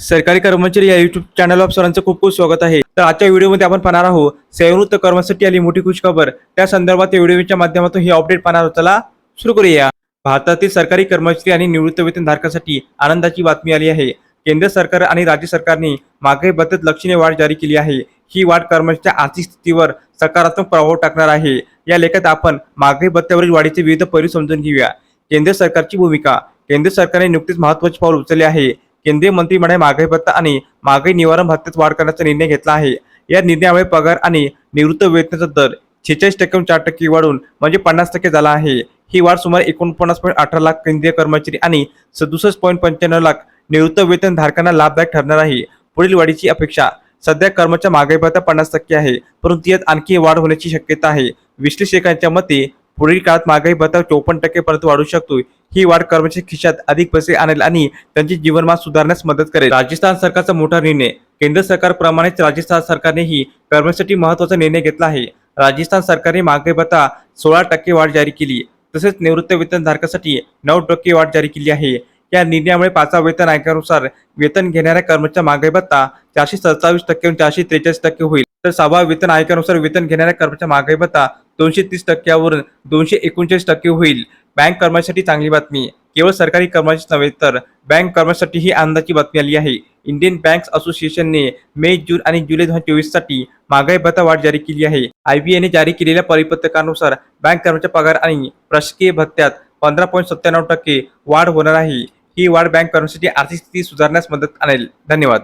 सरकारी कर्मचारी या युट्यूब चॅनलवर सरांचं खूप खूप स्वागत आहे. तर आजच्या व्हिडिओमध्ये आपण पाहणार आहोत सेवृत्त कर्मासाठी आली मोठी खुशखबर त्या संदर्भात या व्हिडिओच्या माध्यमातून ही अपडेट पाहणार चला सुरू करूया. भारतातील सरकारी कर्मचारी आणि निवृत्त वेतन धारकासाठी आनंदाची बातमी आली आहे. केंद्र सरकार आणि राज्य सरकारने महागाई भत्त्यात लक्षणीय वाढ जारी केली आहे. ही वाढ कर्मचाऱ्यांच्या आर्थिक स्थितीवर सकारात्मक प्रभाव टाकणार आहे. या लेखात आपण महागाई भत्त्यावरील वाढीचे विविध पैलू समजून घेऊया. केंद्र सरकारची भूमिका. केंद्र सरकारने नुकतीच महत्त्वाचे पाऊल उचलले आहे. केंद्रीय मंत्रिमंडळ महागाई भत्ता आणि महागाई निवारण भत्त्यात वाढ करण्याचा निर्णय घेतला आहे. या निर्णयामुळे पगार आणि निवृत्त वेतनाचा दर छेचाळीस टक्क्याहून चार टक्के वाढून म्हणजे पन्नास टक्के झाला आहे. ही वाढ सुमारे एकोणपन्नास पॉईंट अठरा लाख केंद्रीय कर्मचारी आणि सदुसष्ट पॉईंट पंच्याण्णव लाख निवृत्त वेतन धारकांना लाभदायक ठरणार आहे. पुढील वाढीची अपेक्षा सध्या कर्मचा महागाई भत्ता पन्नास टक्के आहे परंतु यात आणखी वाढ होण्याची शक्यता आहे. विश्लेषकांच्या मते पुढील काळात महागाई भत्ता चोपन्न टक्के पर्यंत वाढू शकतो. ही वाढ कर्मचारी खिशात अधिक पैसे आणेल आणि त्यांचे जीवनमान सुधारण्यास मदत करेल. राजस्थान सरकारचा मोठा निर्णय. केंद्र सरकारप्रमाणेच राजस्थान सरकारनेही कर्मचाऱ्यांसाठी महत्त्वाचा निर्णय घेतला आहे. राजस्थान सरकारने महागाई भत्ता सोळा टक्के वाढ जारी केली. तसेच निवृत्त वेतन धारकासाठी नऊ टक्के वाढ जारी केली आहे. या निर्णयामुळे पाचवा वेतन आयोगानुसार वेतन घेणाऱ्या कर्मचाऱ्यांचा महागाई भत्ता चारशे सत्तावीस टक्के चारशे त्रेचाळीस टक्के होईल. तर सहावा वेतन आयोगानुसार वेतन घेणाऱ्या कर्मचाऱ्यांचा महागाई भत्ता दोनशे तीस टक्क्यावरून दोनशे एकोणचाळीस टक्के होईल. बँक कर्मचाऱ्यांसाठी चांगली बातमी. केवळ सरकारी कर्मचारी नव्हे तर बँक कर्मचाऱ्यांसाठी ही आनंदाची बातमी आली आहे. इंडियन बँक्स असोसिएशनने मे जून आणि जुलै दोन हजार चोवीससाठी महागाई भत्ता वाढ जारी केली आहे. आयबीएने जारी केलेल्या परिपत्रकानुसार बँक कर्मचारी पगार आणि प्रशासकीय भत्त्यात पंधरा पॉईंट सत्त्याण्णव टक्के वाढ होणार आहे. ही वाढ बँक कर्मचाऱ्यांची आर्थिक स्थिती सुधारण्यास मदत आणेल. धन्यवाद.